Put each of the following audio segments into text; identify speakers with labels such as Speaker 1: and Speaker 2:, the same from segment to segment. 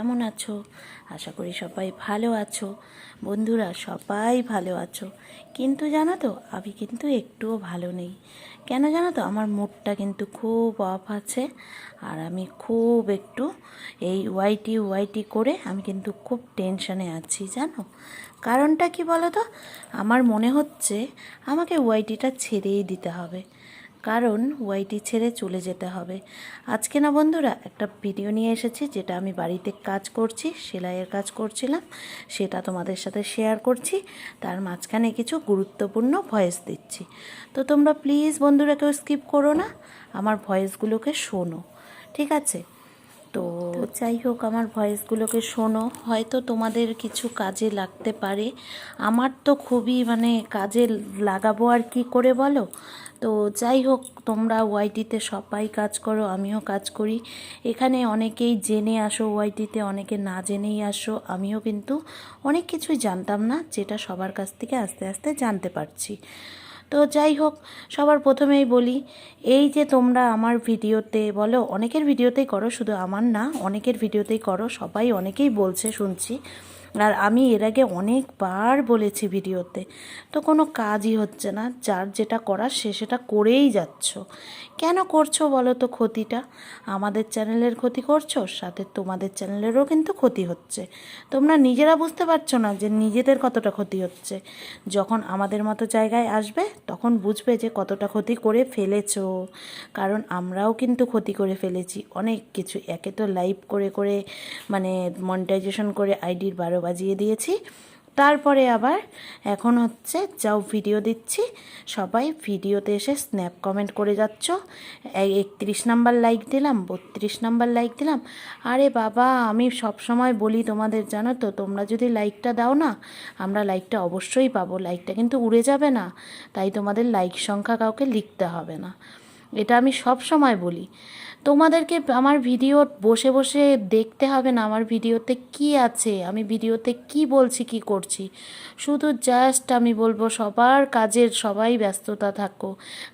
Speaker 1: কেমন আছো? আশা করি সবাই ভালো আছো। বন্ধুরা, সবাই ভালো আছো। কিন্তু জানো তো আমি কিন্তু একটুও ভালো নেই। কেন জানো তো আমার মুডটা কিন্তু খুব অফ আছে। আর আমি খুব একটু এই ওয়াইটি ওয়াইটি করে আমি কিন্তু খুব টেনশনে আছি, জানো? কারণটা কি বলো তো আমার মনে হচ্ছে আমাকে ওয়াইটিটা ছেড়েই দিতে হবে। কারণ ওয়াইটি ছেড়ে চলে যেতে হবে। আজকে না বন্ধুরা, একটা ভিডিও নিয়ে এসেছি যেটা আমি বাড়িতে কাজ করছি, সেলাইয়ের কাজ করছিলাম, সেটা তোমাদের সাথে শেয়ার করছি, তার মাঝখানে কিছু গুরুত্বপূর্ণ ভয়েস দিচ্ছি। তো তোমরা প্লিজ বন্ধুরা কেউ স্কিপ করো না, আমার ভয়েসগুলোকে শোনো, ঠিক আছে? তো যাই হোক, আমার ভয়েসগুলোকে শোনো। হয়তো তোমাদের কিছু কাজে লাগতে পারে। আমার তো খুবই মানে কাজে লাগাবো আর কি করে বলো? তো যাই হোক, তোমরা ওয়াইটিতে সবাই কাজ করো, আমিও কাজ করি। এখানে অনেকেই জেনে আসো ওয়াইটিতে, অনেকে না জেনেই আসো। আমিও কিন্তু অনেক কিছুই জানতাম না, যেটা সবার কাছ থেকে আস্তে আস্তে জানতে পারছি। তো যাই হোক, সবার প্রথমেই বলি, এই যে তোমরা আমার ভিডিওতে বলো, অনেকের ভিডিওতেই করো, শুধু আমার না, অনেকের ভিডিওতেই করো, সবাই অনেকেই বলছে, শুনছি। আর আমি এর আগে অনেকবার বলেছি ভিডিওতে, তো কোনো কাজই হচ্ছে না। যার যেটা করার সে সেটা করেই যাচ্ছ। কেন করছ বলো তো ক্ষতিটা? আমাদের চ্যানেলের ক্ষতি করছ, সাথে তোমাদের চ্যানেলেরও কিন্তু ক্ষতি হচ্ছে। তোমরা নিজেরা বুঝতে পারছ না যে নিজেদের কতটা ক্ষতি হচ্ছে। যখন আমাদের মতো জায়গায় আসবে, তখন বুঝবে যে কতটা ক্ষতি করে ফেলেছো। কারণ আমরাও কিন্তু ক্ষতি করে ফেলেছি। অনেক কিছু, একে তো লাইভ করে করে মানে মনিটাইজেশন করে আইডির বারো বাজিয়ে দিয়েছি। তারপরে আবার এখন হচ্ছে যাও ভিডিও দিচ্ছি। সবাই ভিডিওতে এসে স্ন্যাপ কমেন্ট করে যাচ্ছ। একত্রিশ নাম্বার লাইক দিলাম, বত্রিশ নাম্বার লাইক দিলাম। আরে বাবা, আমি সব সময় বলি তোমাদের, জানো তো, তোমরা যদি লাইকটা দাও না, আমরা লাইকটা অবশ্যই পাবো। লাইকটা কিন্তু উড়ে যাবে না, তাই তোমাদের লাইক সংখ্যা কাউকে লিখতে হবে না। এটা আমি সব সময় বলি। তোমাদেরকে আমার ভিডিও বসে বসে দেখতে হবে না, আমার ভিডিওতে কি আছে, আমি ভিডিওতে কি বলছি, কি করছি? শুধু জাস্ট আমি বলব সবার কাজের সবাই ব্যস্ততা থাকো।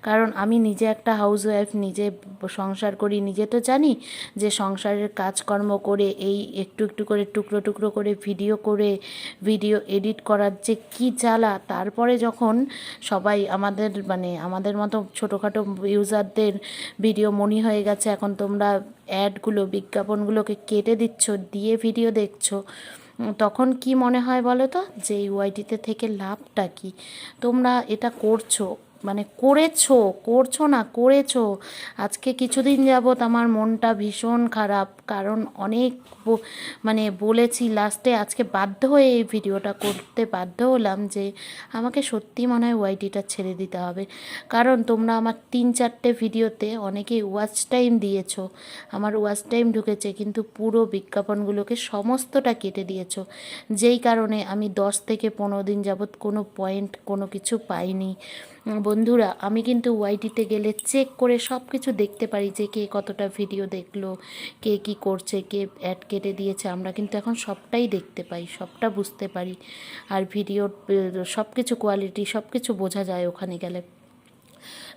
Speaker 1: কারণ আমি নিজে একটা হাউস ওয়াইফ নিজে সংসার করি, নিজে তো জানি যে সংসারের কাজকর্ম করে এই একটু একটু করে, টুকরো টুকরো করে ভিডিও করে ভিডিও এডিট করার যে কি জ্বালা, তারপরে যখন সবাই আমাদের মানে আমাদের মতো ছোটোখাটো ইউজারদের ভিডিও মনি হয়ে গেছে এখন তোমরা অ্যাডগুলো, বিজ্ঞাপনগুলোকে কেটে দিচ্ছ, দিয়ে ভিডিও দেখছ, তখন কি মনে হয় বলো তো? যে ইউআইটিতে থেকে লাভটা কি? তোমরা এটা করছ মানে করেছ, করছ না করেছ? আজকে কিছুদিন যাবৎ আমার মনটা ভীষণ খারাপ। কারণ অনেক মানে বলেছি লাস্টে আজকে বাধ্য হয়ে এই ভিডিওটা করতে বাধ্য হলাম যে আমাকে সত্যি মনে হয় ওয়াইটিটা ছেড়ে দিতে হবে। কারণ তোমরা আমার তিন চারটে ভিডিওতে অনেকেই ওয়াচ টাইম দিয়েছ, আমার ওয়াচ টাইম ঢুকেছে, কিন্তু পুরো বিজ্ঞাপনগুলোকে সমস্তটা কেটে দিয়েছ। যেই কারণে আমি দশ থেকে পনেরো দিন যাবৎ কোনো পয়েন্ট, কোনো কিছু পাইনি। বন্ধুরা, আমি কিন্তু ওয়াইটিতে গেলে চেক করে সব কিছু দেখতে পারি যে কে কতটা ভিডিও দেখল, কে কি করছে, কে অ্যাড কেটে দিয়েছে, আমরা কিন্তু এখন সবটাই দেখতে পাই, সবটা বুঝতে পারি। আর ভিডিও সব কিছু কোয়ালিটি সব কিছু বোঝা যায় ওখানে গেলে।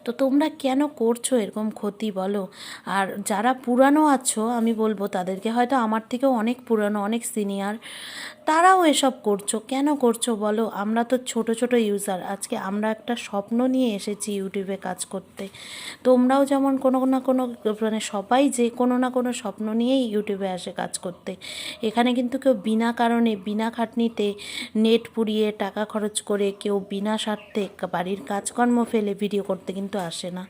Speaker 1: তো তোমরা কেন করছ এরকম ক্ষতি বলো? আর যারা পুরানো আছো, আমি বলব তাদেরকে হয়তো আমার থেকেও অনেক পুরানো, অনেক সিনিয়র তারাও এসব করছ। কেন করছ বলো? আমরা তো ছোট ছোট ইউজার আজকে আমরা একটা স্বপ্ন নিয়ে এসেছি ইউটিউবে কাজ করতে। তোমরাও যেমন কোনো না কোনো মানে সবাই যে কোনো না কোনো স্বপ্ন নিয়েই ইউটিউবে আসে কাজ করতে। এখানে কিন্তু কেউ বিনা কারণে, বিনা খাটনিতে নেট পুড়িয়ে টাকা খরচ করে কেউ বিনা স্বার্থে বাড়ির কাজকর্ম ফেলে ভিডিও করতে কিন্তু আসে না।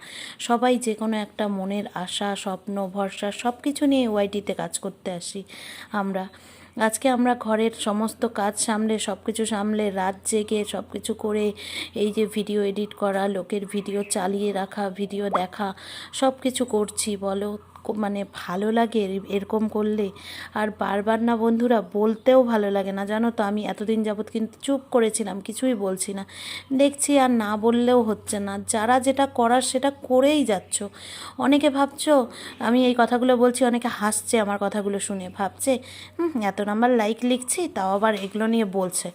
Speaker 1: সবাই যে কোনো একটা মনের আশা, স্বপ্ন, ভরসা সব কিছু নিয়ে ওয়াইটিতে কাজ করতে আসি আমরা। আজকে আমরা ঘরের সমস্ত কাজ সামলে সব কিছু সামলে, রাত জেগে সব কিছু করে, এই যে ভিডিও এডিট করা, লোকের ভিডিও চালিয়ে রাখা, ভিডিও দেখা সব কিছু করছি, বলো? মানে ভালো লাগে এরকম করলে। আর বারবার না বন্ধুরা, বলতেও ভালো লাগে না। জানো তো, আমি এতদিন যাবৎ কিন্তু চুপ করেছিলাম, কিছুই বলছি না। দেখছি আর না বললেও হচ্ছে না। যারা যেটা করার সেটা করেই যাচ্ছ। অনেকে ভাবছ, আমি এই কথাগুলো বলছি, অনেকে হাসছে আমার কথাগুলো শুনে, ভাবছে এত নাম্বার লাইক লিখছি, তাও আবার এগুলো নিয়ে বলছে।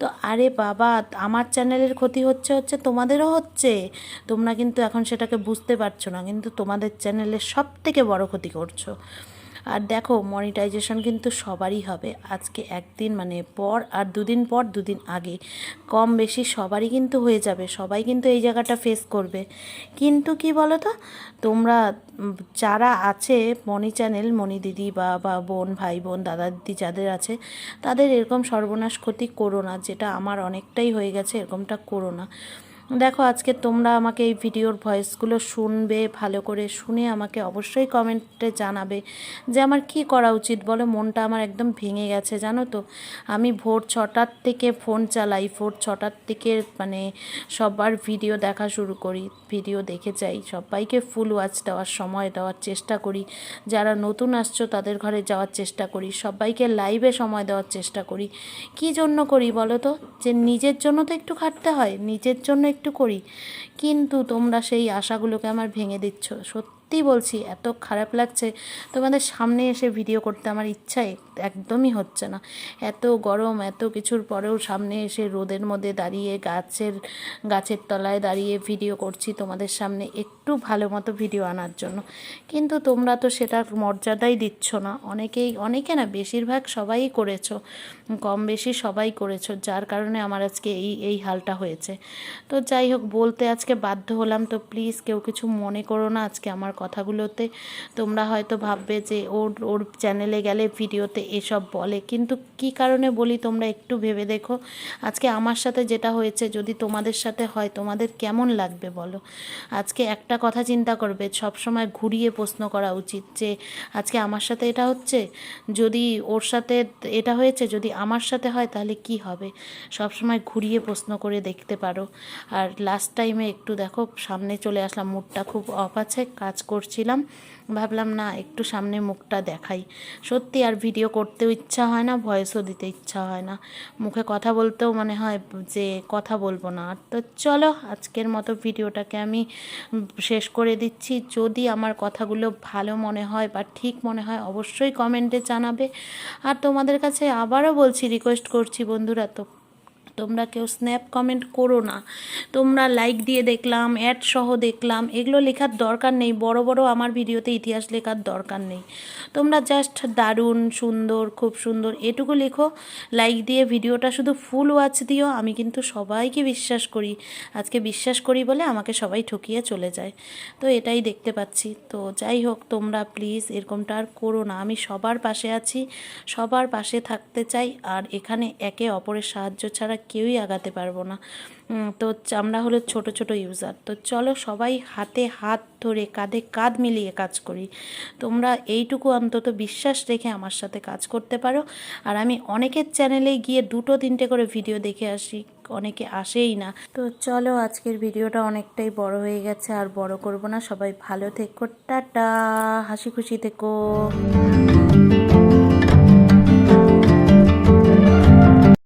Speaker 1: তো আরে বাবা, আমার চ্যানেলের ক্ষতি হচ্ছে হচ্ছে তোমাদেরও হচ্ছে। তোমরা কিন্তু এখন সেটাকে বুঝতে পারছ না, কিন্তু তোমাদের চ্যানেলের সব থেকে বড় ক্ষতি করছ। আর দেখো মনিটাইজেশন কিন্তু সবারই হবে। আজকে একদিন মানে পর আর দুদিন পর দুদিন আগে। কম বেশি সবারই কিন্তু হয়ে যাবে, সবাই কিন্তু এই জায়গাটা ফেস করবে। কিন্তু কি বলো তো তোমরা যারা আছে মনি চ্যানেল মনি দিদি বা বা বোন, ভাই, বোন, দাদা, দিদি যাদের আছে, তাদের এরকম সর্বনাশ ক্ষতি করো না, যেটা আমার অনেকটাই হয়ে গেছে, এরকমটা করো না। দেখো, আজকে তোমরা আমাকে এই ভিডিওর ভয়েসগুলো শুনবে, ভালো করে শুনে আমাকে অবশ্যই কমেন্টে জানাবে যে আমার কি করা উচিত বলো? মনটা আমার একদম ভেঙে গেছে, জানো তো। আমি ভোর ছটার থেকে ফোন চালাই, ভোর ছটার থেকে মানে সবার ভিডিও দেখা শুরু করি, ভিডিও দেখে যাই। সবাইকে ফুল ওয়াচ দেওয়ার সময় দেওয়ার চেষ্টা করি। যারা নতুন আসছো, তাদের ঘরে যাওয়ার চেষ্টা করি। সবাইকে লাইভে সময় দেওয়ার চেষ্টা করি। কি জন্য করি বলো তো? যে নিজের জন্য তো একটু খাটতে হয়, নিজের জন্য একটু করি। কিন্তু তোমরা সেই আশাগুলোকে আমার ভেঙে দিচ্ছ। সত্যি বলছি, এত খারাপ লাগছে। তোমাদের সামনে এসে ভিডিও করতে আমার ইচ্ছা একদমই হচ্ছে না। এত গরম, এত কিছুর পরেও সামনে এসে রোদের মধ্যে দাঁড়িয়ে, গাছের গাছের তলায় দাঁড়িয়ে ভিডিও করছি তোমাদের সামনে একটু ভালো মতো ভিডিও আনার জন্য। কিন্তু তোমরা তো সেটার মর্যাদাই দিচ্ছ না। অনেকেই, অনেকে না, বেশিরভাগ সবাই করেছ। কম বেশি সবাই করেছ, যার কারণে আমার আজকে এই এই হালটা হয়েছে। তো যাই হোক, বলতে আজকে বাধ্য হলাম, তো প্লিজ কেউ কিছু মনে করো না আজকে আমার কথাগুলোতে। তোমরা হয়তো ভাববে যে ওর ওর চ্যানেলে গেলে ভিডিওতে এসব বলে। কিন্তু কি কারণে বলি তোমরা একটু ভেবে দেখো। আজকে আমার সাথে যেটা হয়েছে, যদি তোমাদের সাথে হয়, তোমাদের কেমন লাগবে বলো? আজকে একটা কথা চিন্তা করবে সব সময় ঘুরিয়ে প্রশ্ন করা উচিত যে, আজকে আমার সাথে এটা হচ্ছে? যদি ওর সাথে এটা হয়েছে, যদি আমার সাথে হয়, তাহলে কি হবে? সব সময় ঘুরিয়ে প্রশ্ন করে দেখতে পারো। আর লাস্ট টাইমে একটু দেখো, সামনে চলে আসলাম মুখটা খুব অফ আছে, কাজ করছিলাম। ভাবলাম, না, একটু সামনে মুখটা দেখাই। সত্যি আর ভিডিও করতেও ইচ্ছা হয় না ভয়েসও দিতে ইচ্ছা হয় না। মুখে কথা বলতেও মনে হয় যে, কথা বলব না। আর তো চলো, আজকের মতো ভিডিওটাকে আমি শেষ করে দিচ্ছি। যদি আমার কথাগুলো ভালো মনে হয় বা ঠিক মনে হয়, অবশ্যই কমেন্টে জানাবে। আর তোমাদের কাছে আবারও বলছি রিকোয়েস্ট করছি বন্ধুরা, তো তোমরা কেউ স্ন্যাপ কমেন্ট করো না। তোমরা লাইক দিয়ে দেখলাম অ্যাড সহ দেখলাম, এগুলো লেখার দরকার নেই। বড় বড় আমার ভিডিওতে ইতিহাস লেখার দরকার নেই। তোমরা জাস্ট দারুণ, সুন্দর, খুব সুন্দর এটুকু লেখো। লাইক দিয়ে ভিডিওটা শুধু ফুল ওয়াচ দিও। আমি কিন্তু সবাইকে বিশ্বাস করি। আজকে বিশ্বাস করি বলে আমাকে সবাই ঠকিয়ে চলে যায়। তো এটাই দেখতে পাচ্ছি। তো যাই হোক, তোমরা প্লিজ এরকমটা আর করো না। আমি সবার পাশে আছি, সবার পাশে থাকতে চাই। আর এখানে একে অপরের সাহায্য ছাড়া কেউই আগাতে পারব না। তো আমরা হলো ছোট ছোট ইউজার তো চলো সবাই হাতে হাত ধরে, কাঁধে কাঁধ মিলিয়ে কাজ করি। তোমরা এইটুকু অন্তত বিশ্বাস রেখে আমার সাথে কাজ করতে পারো। আর আমি অনেকের চ্যানেলে গিয়ে দুটো, তিনটে করে ভিডিও দেখে আসি। অনেকে আসেই না। তো চলো আজকের ভিডিওটা অনেকটাই বড় হয়ে গেছে, আর বড় করব না। সবাই ভালো থেকো। টাটা! হাসি খুশি থেকো!